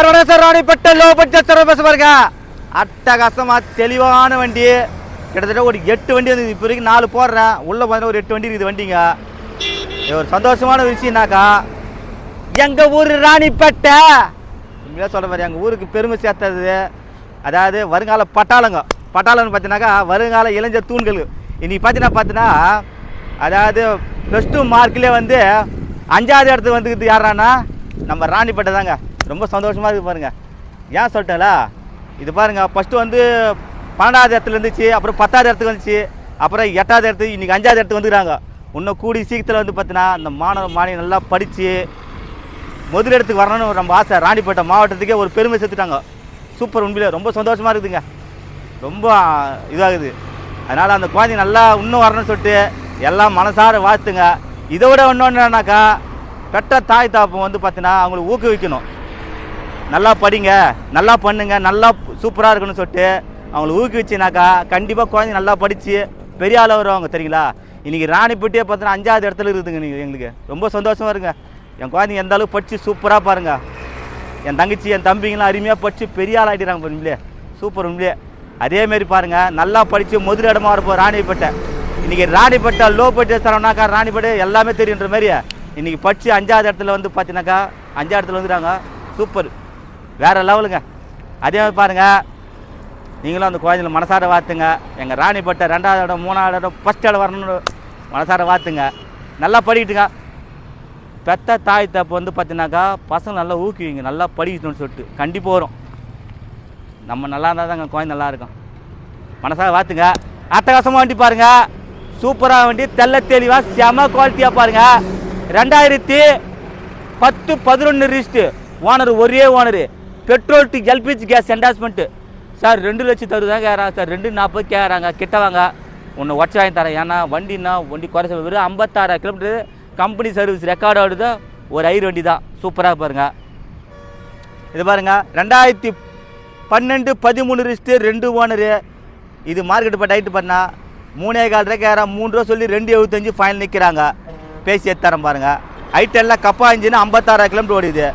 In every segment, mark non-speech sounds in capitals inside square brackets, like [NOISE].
சர்வதேச ராணிப்பட்ட low budget சர்வதேச பாருங்க. அட்டகாசமா தெளிவான வண்டி. கிட்டத்தட்ட ஒரு எட்டு வண்டி வந்து இப்போ வரைக்கும் நாலு போடுறேன். உள்ள பார்த்தீங்கன்னா ஒரு எட்டு வண்டி இருக்குது வண்டிங்க. இது ஒரு சந்தோஷமான விஷயம்னாக்கா எங்க ஊர் ராணிப்பேட்டை. உண்மையாக சொல்ல மாதிரி எங்கள் ஊருக்கு பெருமை சேர்த்தது. அதாவது வருங்கால பட்டாளங்க. பட்டாளம்னு பார்த்தீங்கன்னாக்கா வருங்கால இளைஞர் தூண்கள். இன்னைக்கு பார்த்தீங்கன்னா பார்த்தீங்கன்னா அதாவது ப்ளஸ் டூ மார்க்கிலே வந்து அஞ்சாவது இடத்துக்கு வந்துக்குது யாரானா நம்ம ராணிப்பேட்டை தாங்க. ரொம்ப சந்தோஷமாக இருக்குது பாருங்கள் ஏன் சொல்லிட்டேங்களா இது பாருங்க ஃபஸ்ட்டு வந்து பன்னெண்டாவது இடத்துல இருந்துச்சு அப்புறம் பத்தாவது இடத்துக்கு வந்துச்சு அப்புறம் எட்டாவது இடத்துக்கு இன்றைக்கி அஞ்சாவது இடத்துக்கு வந்துக்கிறாங்க. இன்னும் கூடி சீக்கிரத்தில் வந்து பார்த்தீங்கன்னா இந்த மாணவ மாணவி நல்லா படித்து முதல் இடத்துக்கு வரணும்னு நம்ம ஆசை. ராணிப்பேட்டை மாவட்டத்துக்கே ஒரு பெருமை சேர்த்துட்டாங்க. சூப்பர் உண்மையிலே ரொம்ப சந்தோஷமாக இருக்குதுங்க. ரொம்ப இதாகுது. அதனால் அந்த குழந்தை நல்லா இன்னும் வரணும்னு சொல்லிட்டு எல்லாம் மனசார வாழ்த்துங்க. இதை விட என்னன்னாக்கா பெற்ற தாய் தாப்பம் வந்து பார்த்தீங்கன்னா அவங்களுக்கு ஊக்குவிக்கணும். நல்லா படிங்க நல்லா பண்ணுங்க நல்லா சூப்பராக இருக்கணும்னு சொல்லிட்டு அவங்களை ஊக்குவிச்சுனாக்கா கண்டிப்பாக குழந்தை நல்லா படித்து பெரிய ஆளாக வருவாங்க தெரியுங்களா? இன்றைக்கி ராணிப்பட்டியே பார்த்தீங்கன்னா அஞ்சாவது இடத்துல இருக்குதுங்க நீங்கள் எங்களுக்கு. ரொம்ப சந்தோஷமாக இருங்க. என் குழந்தைங்க எந்த அளவுக்கு படித்து சூப்பராக பாருங்கள் என் தங்கச்சி என் தம்பிங்களாம் அருமையாக படித்து பெரிய ஆள் ஆகிடுறாங்க உண்மையிலே சூப்பர் உண்மையிலே. அதேமாரி பாருங்கள் நல்லா படித்து முதல் இடமா இருப்போம் ராணிப்பேட்டை. இன்றைக்கி ராணிப்பேட்டை லோ பட்டி தரோம்னாக்கா ராணிப்பேட்டை எல்லாமே தெரியுன்ற மாதிரி இன்றைக்கி படித்து அஞ்சாவது இடத்துல வந்து பார்த்தீங்கன்னாக்கா அஞ்சாவது இடத்துல வந்துடுறாங்க சூப்பர் வேறு லெவலுங்க. அதே மாதிரி பாருங்கள் நீங்களும் அந்த குழந்தைங்கள மனசார வாத்துங்க. எங்கள் ராணிப்பட்ட ரெண்டாவது இடம் மூணாவது இடம் ஃபஸ்ட் இடம் வரணும்னு மனசார வாத்துங்க. நல்லா படிக்கிட்டுங்க. பெத்த தாய் தப்பு வந்து பார்த்தீங்கன்னாக்கா பசங்க நல்லா ஊக்குவிங்க. நல்லா படிக்கணும்னு சொல்லிட்டு கண்டிப்பாக வரும். நம்ம நல்லா இருந்தால் தாங்க குழந்தை நல்லா இருக்கும். மனசார வாத்துங்க. அட்டகாசமாக வண்டி பாருங்க. சூப்பராக வண்டி. தெல்ல தெளிவாக செம குவாலிட்டியாக பாருங்கள் ரெண்டாயிரத்தி பத்து பதினொன்று ரிஸ்ட்டு ஓனர் ஒரே owner petrol to LPG gas endorsement sir ரெண்டு லட்சம் தருதான் கேட்குறாங்க சார் ரெண்டு நாற்பது கேட்குறாங்க கிட்ட வாங்க ஒன்று உடச்சி வாங்கி தரேன். ஏன்னா வண்டின்னா வண்டி குறைச்ச வெறும் ஐம்பத்தாறு கிலோமீட்டர் கம்பெனி சர்வீஸ் ரெக்கார்டு ஆடுது ஒரு ஐர் வண்டி தான். சூப்பராக பாருங்கள் இது பாருங்க ரெண்டாயிரத்தி பன்னெண்டு பதிமூணு ரிஸ்ட்டு ரெண்டு ஓனரு இது மார்க்கெட் இப்போ டைட்டு பண்ணால் மூணே கால் ரூபாய் கேட்குறான் மூணு ரூபா சொல்லி ரெண்டு எழுபத்தஞ்சு ஃபைனல் நிற்கிறாங்க பேசி எடுத்தாரன் பாருங்கள் ஹைட் கப்பா இன்ஜின் ஐம்பத்தாறு கிலோமீட்டர் ஓடிது.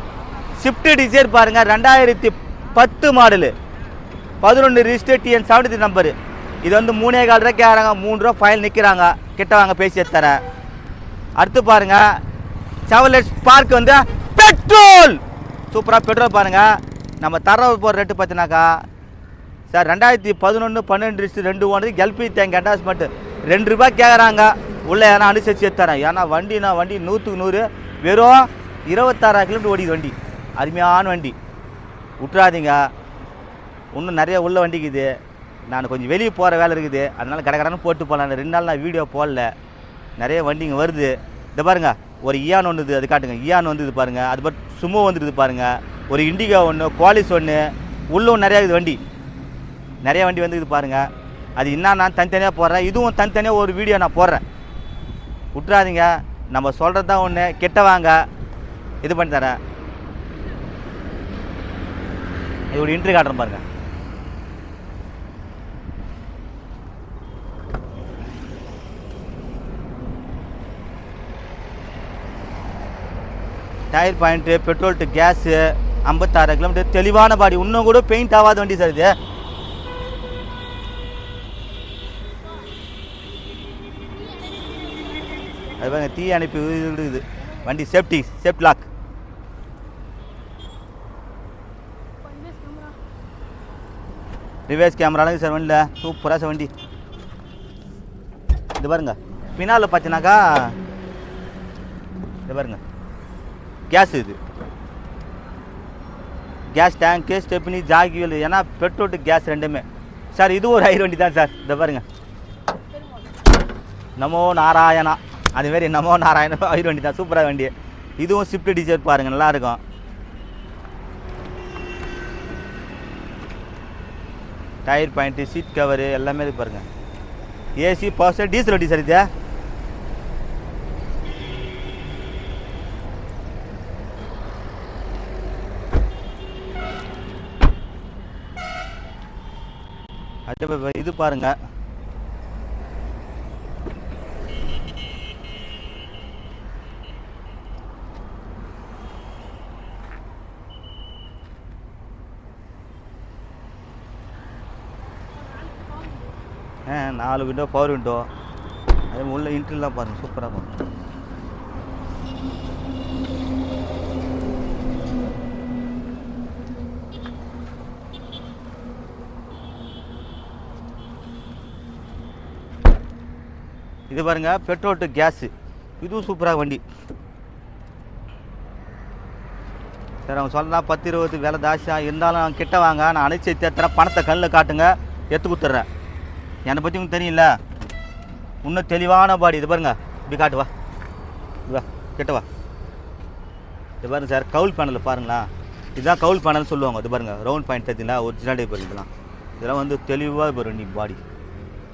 ஷிஃப்ட் டிசைர் பாருங்கள் ரெண்டாயிரத்தி பத்து மாடலு பதினொன்று ரிஜிஸ்டர் டிஎன் செவன்டி நம்பரு இது வந்து மூணே கால் ரூபா கேட்குறாங்க மூணு ரூபா ஃபைல் நிற்கிறாங்க கிட்ட வாங்க பேசி தரேன் அடுத்து பாருங்கள் செவலெட் ஸ்பார்க் வந்து பெட்ரோல் சூப்பராக பெட்ரோல் பாருங்கள் நம்ம தர போகிற ரேட்டு பார்த்தினாக்கா சார் ரெண்டாயிரத்தி பதினொன்று பன்னெண்டு ரிஜிஸ்டர் ரெண்டு ஒன்று எல்பி தேங்க அட்டாச்மெண்ட் ரெண்டு ரூபாய் கேட்குறாங்க. உள்ளே ஏன்னா அனுசரிச்சு தரேன் ஏன்னா வண்டினா வண்டி நூற்றுக்கு நூறு. வெறும் இருபத்தாறாயிரம் கிலோமீட்டர் ஓடி வண்டி. அருமையான வண்டி. விட்றாதீங்க இன்னும் நிறைய உள்ள வண்டிக்குது நான் கொஞ்சம் வெளியே போகிற வேலை இருக்குது. அதனால் கடை போட்டு போகலாம் ரெண்டு நாள் நான் வீடியோ போடல. நிறைய வண்டிங்க வருது. இதை பாருங்க. ஒரு இயான் ஒன்று அது காட்டுங்க. இயான் வந்து இது அது பட் சுமோ வந்துடுது பாருங்கள் ஒரு இண்டிகா ஒன்று குவாலிஸ் ஒன்று உள்ளும் நிறையா இருக்குது வண்டி. நிறைய வண்டி வந்து இது அது என்ன நான் தனித்தனியாக போடுறேன்? இதுவும் தனித்தனியாக ஒரு வீடியோ நான் போடுறேன். விட்றாதீங்க நம்ம சொல்கிறது தான் ஒன்று கெட்ட வாங்க இது பண்ணி தரேன் இது ஒரு இன்ட்ரி காட்டுறேன் பாருங்க. Tyre point petrol to gas ஐம்பத்தாறு கிலோமீட்டர் தெளிவான பாடி இன்னும் கூட பெயிண்ட் ஆகாத வண்டி சார் இது. அது பாருங்க தீ அனுப்பி வண்டி சேஃப்டி சேஃப்ட் லாக் ரிவேஸ் கேமராலாம் சார் வண்டியில். சூப்பராக சார் வண்டி. இது பாருங்க. பின்னால் பார்த்தீங்கன்னாக்கா இது பாருங்க. கேஸ் இது. கேஸ் டேங்க்கு ஸ்டெப்னி ஜாகிவல் ஏன்னா பெட்ரோல் கேஸ் ரெண்டுமே. சார் இது ஒரு ஐர் வண்டி தான் சார். இதை பாருங்க. நமோ நாராயணா. அதுமாரி நமோ நாராயணா [LAUGHS] ஐர் வண்டி தான் சூப்பராக வண்டி. இதுவும் ஸ்விஃப்ட் டிசைர் பாருங்கள் நல்லாயிருக்கும் டயர் பாயிண்ட்டு சீட் கவரு எல்லாமே இருக்கு பாருங்க. ஏசி பவர் டீசல் வட்டி சார் இது. அதே இது பாருங்கள் நாலு விண்டோ பவர் விண்டோ அதே உள்ள இன்ட்ரிலாம் பாருங்கள் சூப்பராக பாருங்கள் இது பாருங்க பெட்ரோல் டு கேஸு இதுவும் சூப்பராக வண்டி. சரி அவங்க சொல்லலாம் பத்து இருபது விலை ஜாஸ்தியாக இருந்தாலும் கிட்ட வாங்க. நான் அணைச்சி தேத்துறேன் பணத்தை கல்லில் காட்டுங்க. எடுத்து கொடுத்துட்றேன். என்னை பற்றி உங்களுக்கு தெரியல இன்னும் தெளிவான பாடி இது பாருங்க. இப்படி காட்டு வா. இப்படி வா கிட்ட வா. இது பாருங்க சார் கவுல் பேனலில் பாருங்களேன். இதுதான் கவுல் பேனல் சொல்லுவாங்க இது பாருங்க. ரவுண்ட் பாயிண்ட் தெரியுங்களா ஒரிஜினல் டைப் இதெல்லாம். இதெல்லாம் வந்து தெளிவாக இப்போ வண்டி பாடி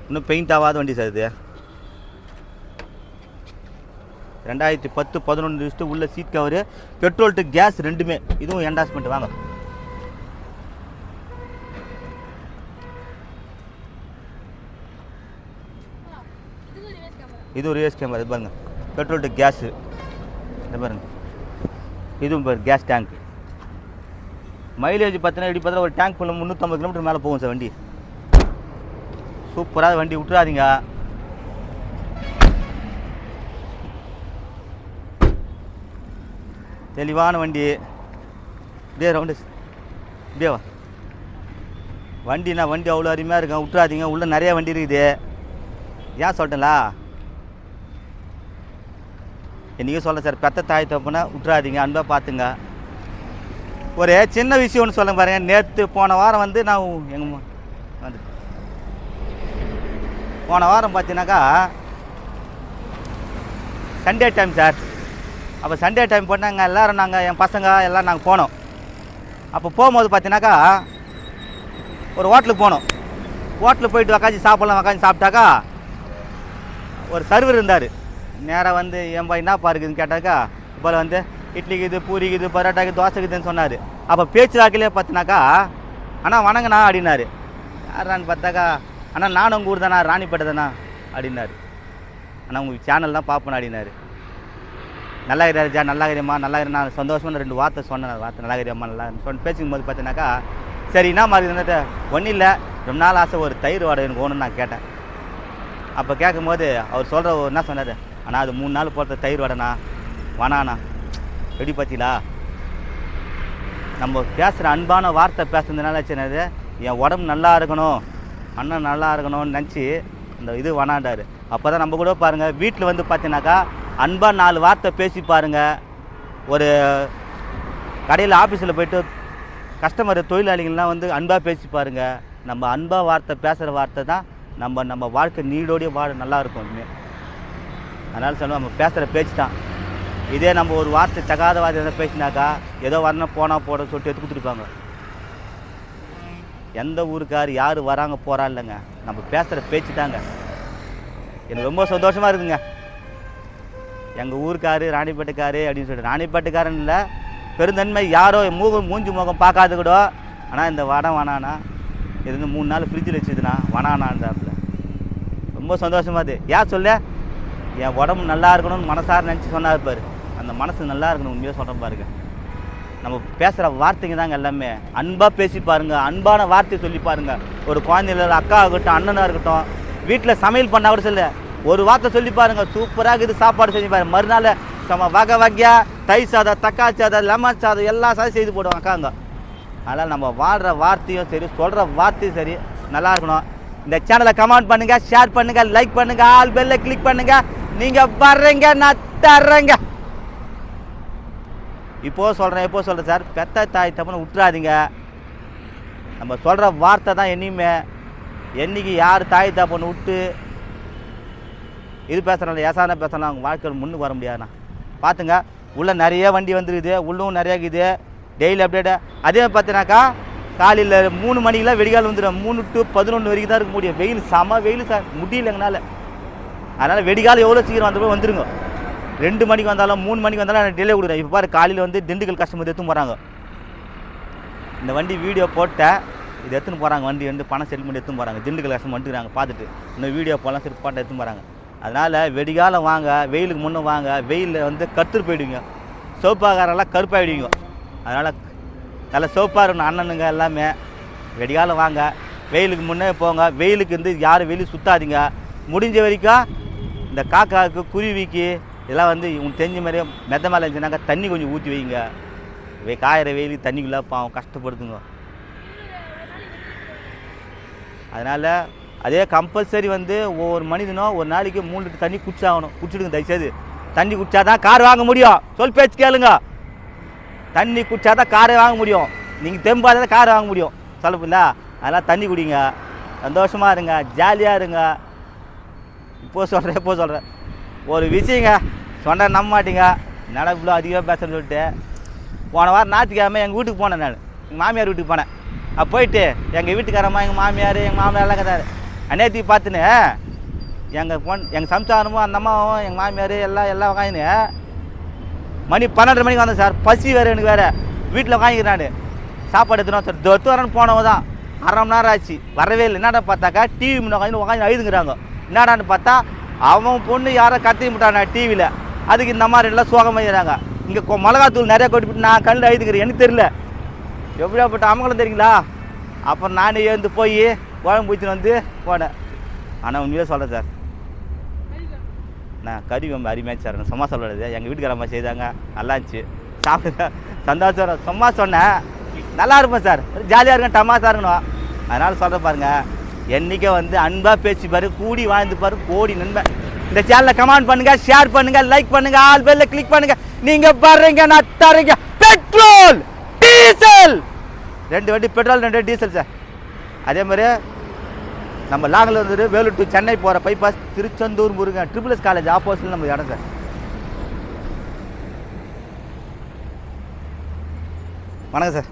இன்னும் பெயிண்ட் ஆகாத வண்டி சார் இது. ரெண்டாயிரத்தி பத்து பதினொன்று லிஸ்ட்டு உள்ள seat cover petrol to gas ரெண்டுமே. இதுவும் என்டாஸ்மெண்ட் வாங்க. இது ஒரு யூஎஸ் கேமரா இது பாருங்கள் பெட்ரோல் டு கேஸு இது பாருங்கள் இதுவும் பாரு கேஸ் டேங்க் மைலேஜ் பார்த்தீங்கன்னா இப்படி பார்த்தா ஒரு டேங்க் ஃபுல்லாக முந்நூற்றம்பது கிலோமீட்டர் மேலே போகும் சார் வண்டி. சூப்பராக வண்டி விட்டுறாதீங்க. தெளிவான வண்டி. இப்படியே ரவுண்டு இப்படியே வா. வண்டினா வண்டி அவ்வளோ அருமையாக இருக்கும். விட்டுறாதீங்க. உள்ளே நிறைய வண்டி இருக்குது. ஏன் சொல்லிட்டேன்லா? என்றைக்கும் சொல்ல சார் பெத்த தாய் தப்புனா விட்டுறாதீங்க அன்பாக பார்த்துங்க. ஒரு சின்ன விஷயம் ஒன்று சொல்ல பாருங்க. நேற்று போன வாரம் வந்து நான் எங்கள் வந்து போன வாரம் பார்த்தீங்கன்னாக்கா சண்டே டைம் சார். அப்போ சண்டே டைம் போனாங்க எல்லோரும் நாங்கள் என் பசங்க எல்லாம் நாங்கள் போனோம். அப்போ போகும்போது பார்த்தீங்கன்னாக்கா ஒரு ஹோட்டலுக்கு போனோம். ஹோட்டலுக்கு போயிட்டு உக்காந்து சாப்பிட்லாம் உக்காந்து சாப்பிட்டாக்கா ஒரு சர்வர் இருந்தார். நேராக வந்து ஏன்பா என்னப்பா இருக்குதுன்னு கேட்டாக்கா இப்போ வந்து இட்லிக்கு இது பூரிக்கு இது பரோட்டாக்கு தோசைக்கு இதுன்னு சொன்னார். அப்போ பேச்சு வாக்கிலே பார்த்தினாக்கா அண்ணா வணங்கண்ணா அப்படின்னாரு. யாரான்னு பார்த்தாக்கா அண்ணா நானும் உங்கள் ஊர் தானா ராணிப்பேட்டை தானா அப்படின்னாரு. அண்ணா உங்கள் சேனல் தான் பார்ப்பேன் அப்படின்னாரு. நல்லா இருக்கிறாருஜா நல்லா இருக்கிறியம்மா நல்லா இருக்கிற நான் சந்தோஷமாக ரெண்டு வார்த்தை சொன்னேன் வார்த்தை நல்லா இருக்கிறியம்மா நல்லா சொன்ன பேசிக்கும் போது பார்த்தீங்கன்னாக்கா சரி என்ன மாதிரி இருந்துட்டு ஒன்றும் இல்லை. ரொம்ப நாள் ஆசை ஒரு தயிர் வாடகை எனக்கு வேணும்னு நான் கேட்டேன். அப்போ கேட்கும்போது அவர் சொல்கிற என்ன சொன்னார்? ஆனால் அது மூணு நாள் போடுற தயிர் வடைண்ணா வனாண்ணா எப்படி பார்த்தீங்களா நம்ம பேசுகிற அன்பான வார்த்தை பேசுனதுனால சின்னது என் உடம்பு நல்லா இருக்கணும். அண்ணன் நல்லா இருக்கணும்னு நினச்சி இந்த இது வனாண்டார் அப்போ தான் நம்ம கூட பாருங்கள் வீட்டில் வந்து பார்த்தீங்கன்னாக்கா அன்பாக நாலு வார்த்தை பேசி பாருங்கள் ஒரு கடையில் ஆஃபீஸில் போயிட்டு கஸ்டமர் தொழிலாளிகள்லாம் வந்து அன்பாக பேசி பாருங்கள் நம்ம அன்பாக வார்த்தை பேசுகிற வார்த்தை தான் நம்ம நம்ம வாழ்க்கை நீடோடைய வாழ நல்லா இருக்கும். அதனால் சொல்லுவோம் நம்ம பேசுகிற பேச்சு தான். இதே நம்ம ஒரு வார்த்தை தகாத வார்த்தை எதாவது பேசினாக்கா ஏதோ வரணும் போனால் போட சொல்லிட்டு எடுத்து கொடுத்துருப்பாங்க. எந்த ஊருக்கார் யார் வராங்க போகிறா இல்லைங்க நம்ம பேசுகிற பேச்சு தாங்க. எனக்கு ரொம்ப சந்தோஷமாக இருக்குங்க. எங்கள் ஊருக்காரு ராணிப்பேட்டைக்காரு அப்படின்னு சொல்லிட்டு. ராணிப்பேட்டைக்காரன் இல்லை பெருந்தன்மை யாரோ மூகம் மூஞ்சி முகம் பார்க்காது கூட ஆனால் இந்த வடம் வேணாண்ணா இது வந்து மூணு நாள் ஃப்ரிட்ஜில் வச்சுதுண்ணா வனானான்றாப்புல. ரொம்ப சந்தோஷமாக இது ஏன் சொல்ல? என் உடம்பு நல்லா இருக்கணும்னு மனசார நினச்சி சொன்னார் பாரு. அந்த மனசு நல்லா இருக்கணும் உண்மையாக சொல்கிறேன் பாருங்க. நம்ம பேசுகிற வார்த்தைங்க தாங்க எல்லாமே. அன்பாக பேசி பாருங்க அன்பான வார்த்தை சொல்லி பாருங்க. ஒரு குழந்தைல அக்கா ஆகட்டும் அண்ணனாக இருக்கட்டும் வீட்டில் சமையல் பண்ணால் கூட சொல்ல. ஒரு வார்த்தை சொல்லி பாருங்க சூப்பராக இருக்குது சாப்பாடு செஞ்சு பாருங்க. மறுநாள் சம வகை வகையாக தயிர் சாதம் தக்காளி சாதம் லெமன் சாதம் எல்லா சாதம் செய்து போடுவோம் அக்காங்க. அதனால் நம்ம வாழ்கிற வார்த்தையும் சரி சொல்கிற வார்த்தையும் சரி நல்லா இருக்கணும். இந்த சேனலை கமெண்ட் பண்ணுங்கள் ஷேர் பண்ணுங்கள் லைக் பண்ணுங்கள் ஆல் பெல்ல கிளிக் பண்ணுங்கள் நீங்க வர்றீங்க நான் தர்றேங்க. இப்போ சொல்கிறேன் எப்போ சொல்கிறேன் சார். பெத்த தாய் தப்புன்னு விட்டுறாதீங்க. நம்ம சொல்கிற வார்த்தை தான் என்னையுமே என்னைக்கு யார் தாய் தப்புன்னு விட்டு இது பேசுகிறாங்க ஏசான பேசுகிறாங்க அவங்க வாழ்க்கையில் முன்னுக்கு வர முடியாதுண்ணா. பார்த்துங்க உள்ளே நிறைய வண்டி வந்துருக்குது உள்ளும் நிறைய இருக்குது. டெய்லி அப்டேட்டு அதே பார்த்தீங்கன்னாக்கா காலையில் மூணு மணிக்கெலாம் வெடிகால் வந்துடும் மூணு டு பதினொன்று வரைக்கும் தான் இருக்க முடியும். வெயில் செம வெயில் சார். முடியலங்கனால அதனால் வெடிகால் எவ்வளோ சீக்கிரம் வந்தப்போ வந்துருங்க. ரெண்டு மணிக்கு வந்தாலும் மூணு மணிக்கு வந்தாலும் எனக்கு டிலே கொடுக்குறேன். இப்போ பாரு காலையில் வந்து திண்டுக்கல் கஸ்டமர் எடுத்து போகிறாங்க இந்த வண்டி வீடியோ போட்டேன் இது எடுத்துன்னு போகிறாங்க வண்டி வந்து பணம் செட்டில்மெண்ட் எடுத்துன்னு போகிறாங்க திண்டுக்கல் கஸ்டமர் வந்துக்கிறாங்க பார்த்துட்டு. இன்னும் வீடியோ போகலாம் சரி பாட்டை எடுத்துன்னு போகிறாங்க அதனால் வெடிகாலம் வாங்க வெயிலுக்கு முன்னே வாங்க வெயிலில் வந்து கற்றுட்டு போயிடுவீங்க. சோப்பாக்காரெல்லாம் கருப்பாயிடுவீங்க. அதனால் நல்லா சோப்பாக இருக்கணும் அண்ணனுங்க எல்லாமே. வெடிகாலம் வாங்க வெயிலுக்கு முன்னே போங்க. வெயிலுக்கு வந்து யாரும் வெளியே சுற்றாதீங்க முடிஞ்ச வரைக்கும் இந்த காக்காவுக்கு குருவிக்கு இதெல்லாம் வந்து உங்களுக்கு தெரிஞ்ச மாதிரியே மெத்த மேலே இருந்துச்சுனாக்கா தண்ணி கொஞ்சம் ஊற்றி வைங்க. வே காயிற வெயிலுக்கு தண்ணிக்குள்ளே பாவம் கஷ்டப்படுத்துங்க. அதனால் அதே கம்பல்சரி வந்து ஒவ்வொரு மனிதனும் ஒரு நாளைக்கு மூணு லிட்டர் தண்ணி குடிச்சாகணும். குடிச்சிடுங்க தயவுசெய்து. தண்ணி குடிச்சாதான் கார் வாங்க முடியும். சொல் பேச்சு கேளுங்க. தண்ணி குடிச்சாதான் காரே வாங்க முடியும். நீங்கள் தெம்பாக தான் கார் வாங்க முடியும். சொல்லப்பில்ல அதெல்லாம் தண்ணி குடிங்க. சந்தோஷமாக இருங்க ஜாலியாக இருங்க. இப்போ சொல்கிறேன் இப்போ சொல்கிறேன் ஒரு விஷயங்க சொன்னால் நம்ப மாட்டீங்க என்னடா இவ்வளோ அதிகமாக பேசுகிறேன்னு சொல்லிட்டு போன வாரம் ஞாயிற்றுக்கிழமை எங்கள் வீட்டுக்கு போனேன் நான். எங்கள் மாமியார் வீட்டுக்கு போனேன். அப்போ போயிட்டு எங்கள் வீட்டுக்காரம்மா எங்கள் மாமியார் எங்கள் மாமியார் எல்லாம் கதாரு அநேத்தி பார்த்துன்னு எங்கள் பொன் எங்கள் சம்சாரமும் அந்த அம்மாவும் எங்கள் மாமியார் எல்லாம் எல்லாம் உக்காந்துன்னு மணி பன்னெண்டு மணிக்கு வந்தேன் சார். பசி வேறு எனக்கு வேறு. வீட்டில் உட்காந்துக்கிறேன் நான். சாப்பாடு எடுத்துனோம் சார். தொத்து வரேன்னு போனவங்க தான். அரை மணி நேரம் ஆச்சு. வரவே இல்லை. என்னடா பார்த்தாக்கா டிவி முன்ன உட்காந்து உட்காந்து அழுதுங்கிறாங்க. என்னடான்னு பார்த்தா அவன் பொண்ணு யாரோ கத்தி விட்டானா டிவியில் அதுக்கு இந்த மாதிரி எல்லாம் சோகமாயிடுறாங்க இங்கே மிளகாத்தூள் நிறைய கொட்டிவிட்டு நான் கண்ணில் அழுதுக்கிறேன். எனக்கு தெரியல. எப்படியாப்பட்ட அமங்கலம் தெரியுங்களா? அப்புறம் நானே எழுந்து போய் குழம்பு பிடிச்சின்னு வந்து போனேன். ஆனால் உண்மையிலே சொல்கிறேன் சார். நான் கறி ரொம்ப அருமையாக சார். சும்மா சொல்கிறது எங்கள் வீட்டுக்காரம்மா செய்தாங்க. நல்லா இருந்துச்சு. சாப்பிட்டு சந்தோஷம். சும்மா சொன்னேன். நல்லா இருப்பேன் சார். ஜாலியாக இருக்கும் டமாசா இருக்கணும். அதனால் சொல்கிற பாருங்கள் என்றைக்கே வந்து அன்பாக பேசி பாரு கூடி வாழ்ந்து பாரு கோடி நண்பன் இந்த சேனலை கமெண்ட் பண்ணுங்க ஷேர் பண்ணுங்க லைக் பண்ணுங்க ஆல் பெல்ல கிளிக் பண்ணுங்க. நீங்க பாருங்க நான் தரீங்க பெட்ரோல் டீசல். ரெண்டு வண்டி பெட்ரோல் ரெண்டு டீசல் சார் அதே மாதிரி நம்ம லாங்கில் இருந்து வேலூர் டு சென்னை போகிற bypass Tiruchendur Murugan triple S college ஆப்போசிட்டில் நம்ம இடம் சார் வணக்கம் சார்